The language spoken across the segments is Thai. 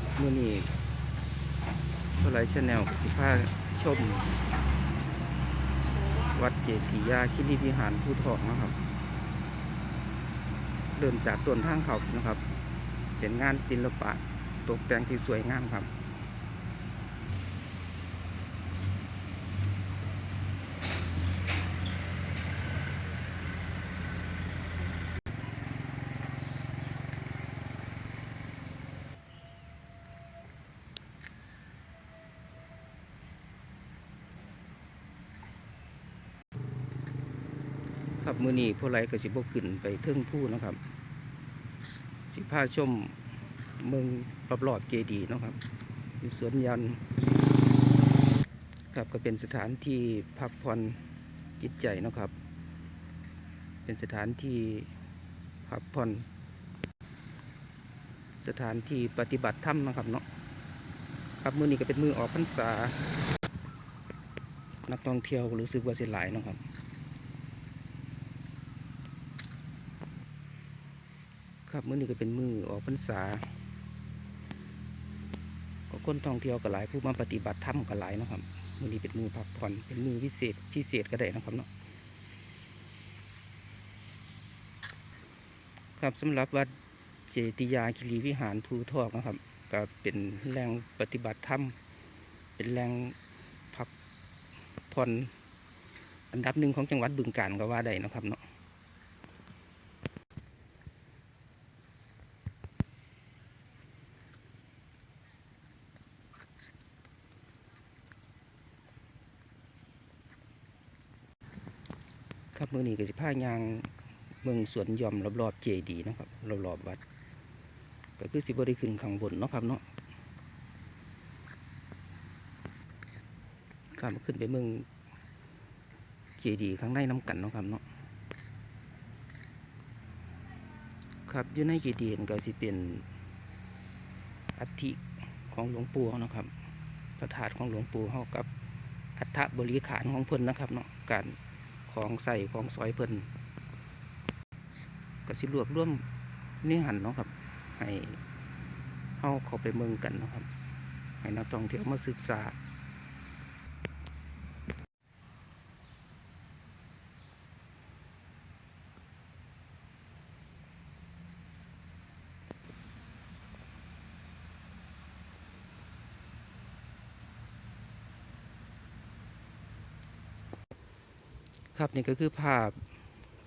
ครับมื่อนี้ก็ไลชแนลสิพาชม วัดเจดียาคิริพิหารผู้ทองนะครับ เดินจากต้นทางเขานะครับ เป็นงานศิลปะตกแต่งที่สวยงามครับ ครับมือนี้พวกไรก็สิบกขึ้นไปเทิงผู้นะครับ สิพาชมเมืองรอบๆเจดีนะครับมีสวนยัน ครับก็เป็นสถานที่พักผ่อนจิตใจนะครับ เป็นสถานที่พักผ่อนสถานที่ปฏิบัติธรรมนะครับเนาะครับมือนี้ก็เป็นมือออกพรรษา นักท่องเที่ยวรู้สึกว่าเสียหลายนะครับ ครับมื้อนี้ก็เป็นมือออกพรรษา ก็คนท่องเที่ยวก็หลายผู้มาปฏิบัติธรรมก็หลายนะครับมื้อนี้เป็นมือพักผ่อนเป็นมือพิเศษพิเศษก็ได้นะครับเนาะครับสำหรับวัดเจติยาคิรีวิหารภูทอกนะครับ ก็เป็นแหล่งปฏิบัติธรรมเป็นแหล่งพักผ่อนอันดับหนึ่งของจังหวัดบึงกาฬก็ว่าได้นะครับเนาะ ครับเมืองนี้ก็สิพายางเมืองสวนยอมรอบๆเจดีนะครับรอบๆวัด ก็คือสิบได้ขึ้นข้างบนเนาะครับเนาะข้ามขึ้นไปเมืองเจดีข้างในน้ำกันเนาะครับเนาะครับอยู่ในเจดีย์นั่นก็สิเป็นอัฐิของหลวงปู่เนาะครับพระธาตุของหลวงปู่เฮากับอัฐบริขารของเพิ่นนะครับเนาะการ ของใส่ของซอยเพิ่นก็สิรวบร่วมนี่หันเนาะครับ ให้เฮาเข้าไปเมืองกันเนาะครับ ให้นักท่องเที่ยวมาศึกษา ครับนี่ก็คือภาพ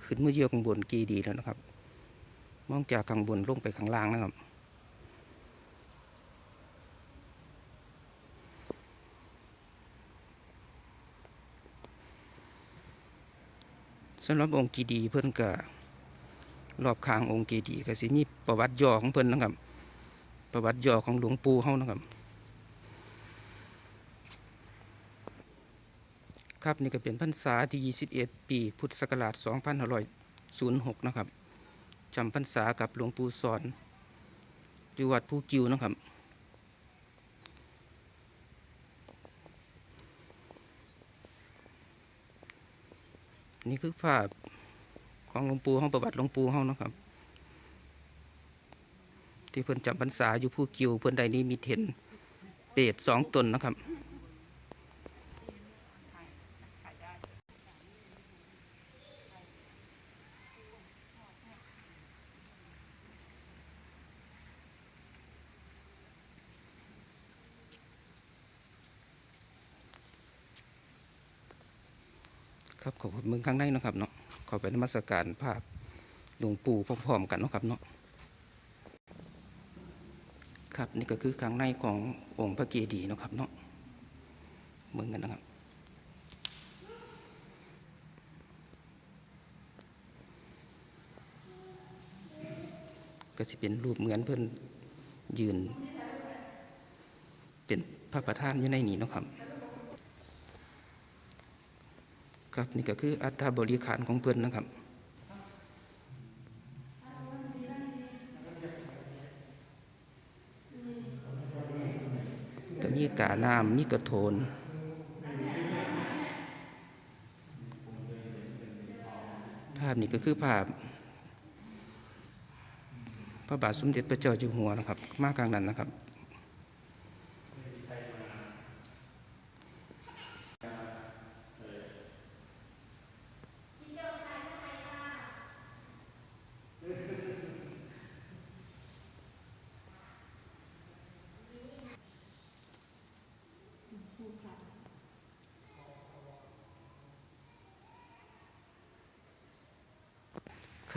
ขึ้นมือเยี่ยวข้างบนกีดีแล้วนะครับ มองจากข้างบนลงไปข้างล่างนะครับ สำหรับองค์กีดีเพิ่อนก็รอบข้างองค์กีดีก็สิมีประวัติย่อของเพิ่อนนะครับ ประวัติย่อของหลวงปู่เฮานะครับ ครับนี่ก็เป็นพรรษาที่ 21 ปีพุทธศักราช2506 นะครับจำพรรษากับหลวงปู่สอนอยู่วัดภูกิวนะครับ นี่คือภาพของหลวงปู่ห้องประวัติหลวงปู่ห้องนะครับ ที่เพิ่นจำพรรษาอยู่ภูกิวเพิ่นใดนี้มีเห็นเปรตสองตนนะครับ ครับขอบคุณเมืองข้างในนะครับเนาะขอไปนมัสการภาพหลวงปู่พร้อมๆกันนะครับเนาะครับนี่ก็คือข้างในขององค์พระเจดีย์นะครับเนาะเมืองกันนะครับก็จะเป็นรูปเหมือนเพื่อนยืน เป็นพระประธานอยู่ในนี้นะครับ ครับ นี่ก็คืออัตราบริขารของเพิ่นนะครับก็มีกาน้ำมีกระโถนภาพนี้ก็คือภาพ พระบาทสมเด็จพระเจ้าอยู่หัวนะครับ มากกลางนั้นนะครับ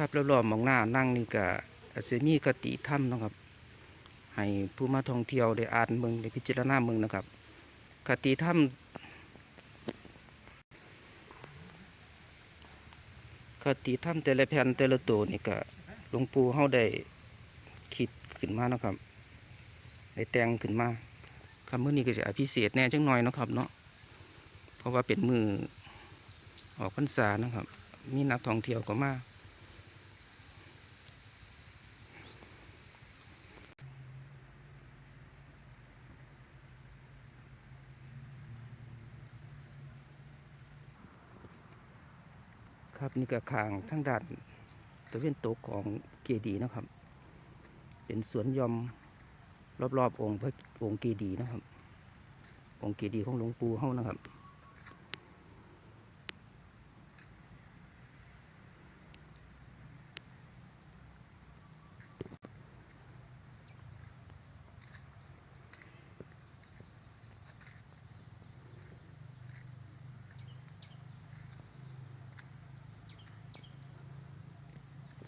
ครับแล้วรอบๆมองหน้านั่งนี่ก็อาจจะมีกติถ้ำนะครับ ให้ผู้มาท่องเที่ยวได้อ่านเมืองได้พิจารณาเมืองนะครับกติถ้ำกติถ้ำแต่ละแผ่นแต่ละตัวนี่ก็หลวงปู่เฮาได้คิดขึ้นมานะครับได้แต่งขึ้นมาคำมื้อนี้ก็จะพิเศษแน่จังหน่อยนะครับเนาะเพราะว่าเป็นมือออกพรรษานะครับ มีนักท่องเที่ยวก็มา ครับนี่ก็คางทั้งด้านตะเวนตกของเกดีนะครับ เป็นสวนยอมรอบๆองค์พระองค์เกดีนะครับ องค์เกดีของหลวงปู่เฮานะครับ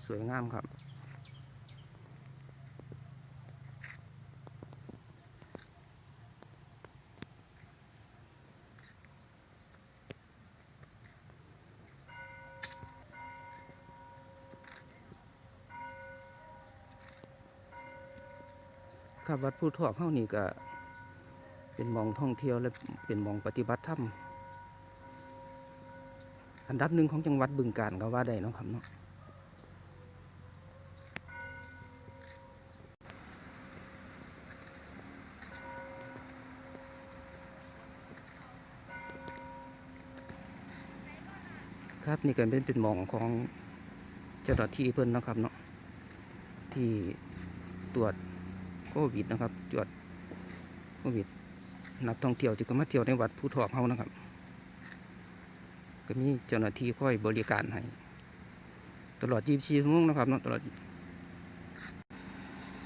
สวยงามครับ ครับวัดผู้ทอกเข้านี่ก็เป็นมองท่องเที่ยวและเป็นมองปฏิบัติธรรมอันดับหนึ่งของจังหวัดบึงกาฬก็ว่าได้นะครับเนาะ ครับนี่ก็เป็นเป็นหมองของเจ้าหน้าที่เพิ่นนะครับเนาะที่ตรวจโควิดนะครับตรวจโควิดนักท่องเที่ยวที่ก็มาเที่ยวในวัดภูทอกเฮานะครับ ก็มีเจ้าหน้าที่คอยบริการให้ตลอด 24ชั่วโมงนะครับเนาะตลอด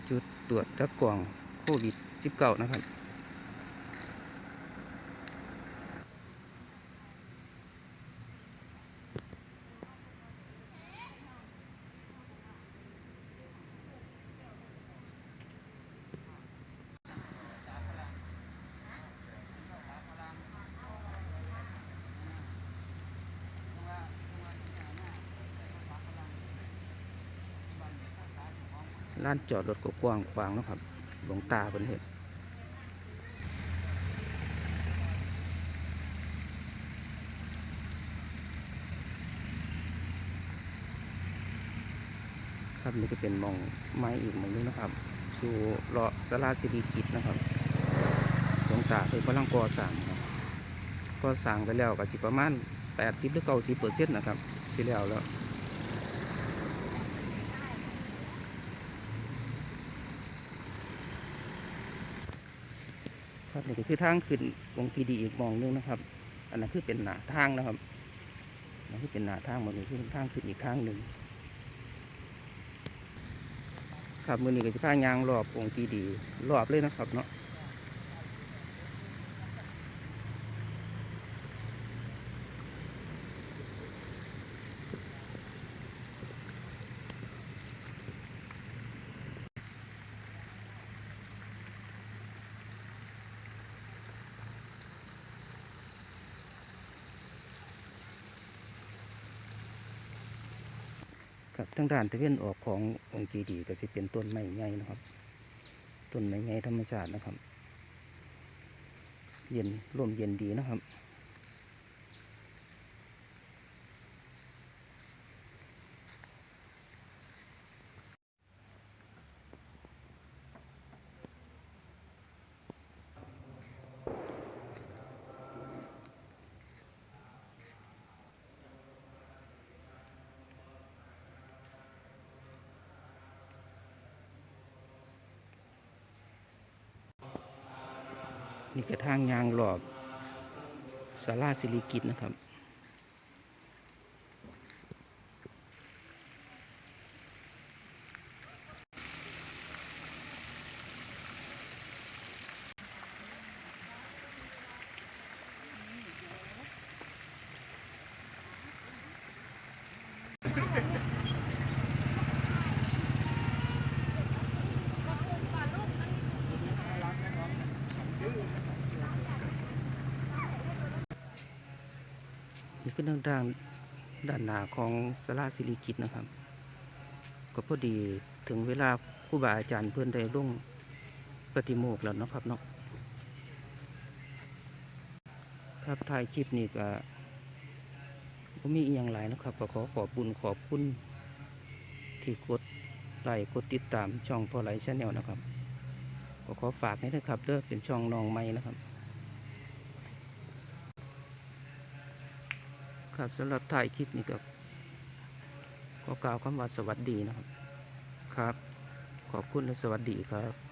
จุดตรวจรับกล่องโควิด 19 นะครับ ร้านจอดรถก็กว้างขวางนะครับ หลวงตาเป็นเห็ดครับนี่ก็เป็นมองไม้อีกมองนึงนะครับดูเลาะสลาสิริกิตนะครับหลวงตาเป็นกำลังก่อสร้างครับก่อสร้างไปแล้วก็สิประมาณ80หรือ90เปอร์เซ็นต์นะครับสิแล้วแล้ว ครับนี่ก็คือทางขึ้นวงพีดีอีกมองหนึงนะครับ อันนั้นคือเป็นหนาทางนะครับอันนั้นคือเป็นหนาทางหมดเลยคือทางขึ้นอีกทางหนึ่งครับมือนี้ก็จะพายางรอบองค์พีดีรอบเลยนะครับเนาะ ครับทางด้านตะเวนออกขององค์กีดีก็จะเป็นต้นไม้ใหญ่นะครับ ต้นไม้ใหญ่ธรรมชาตินะครับ เย็นร่มเย็นดีนะครับ นี่กระทางยางหลอบสาราสิริกิตนะครับ นี่คือทางด้านด้านหน้าของสลาสิริกิตนะครับ ก็พอดีถึงเวลาครูบาอาจารย์เพื่อนได้ลงปฏิโมกแล้วนะครับเนาะครับถ่ายคลิปนี้ก็บ่มีอีหยังหลายนะครับก็ขอขอบบุญขอบคุณที่กดไลค์กดติดตามช่องพอไลชแนลนะครับก็ขอฝากให้นะครับเด้อเป็นช่องน้องใหม่นะครับ ครับสำหรับถ่ายคลิปนี้ก็ขอกล่าวคำว่าสวัสดีนะครับ ครับ ขอบคุณและสวัสดีครับ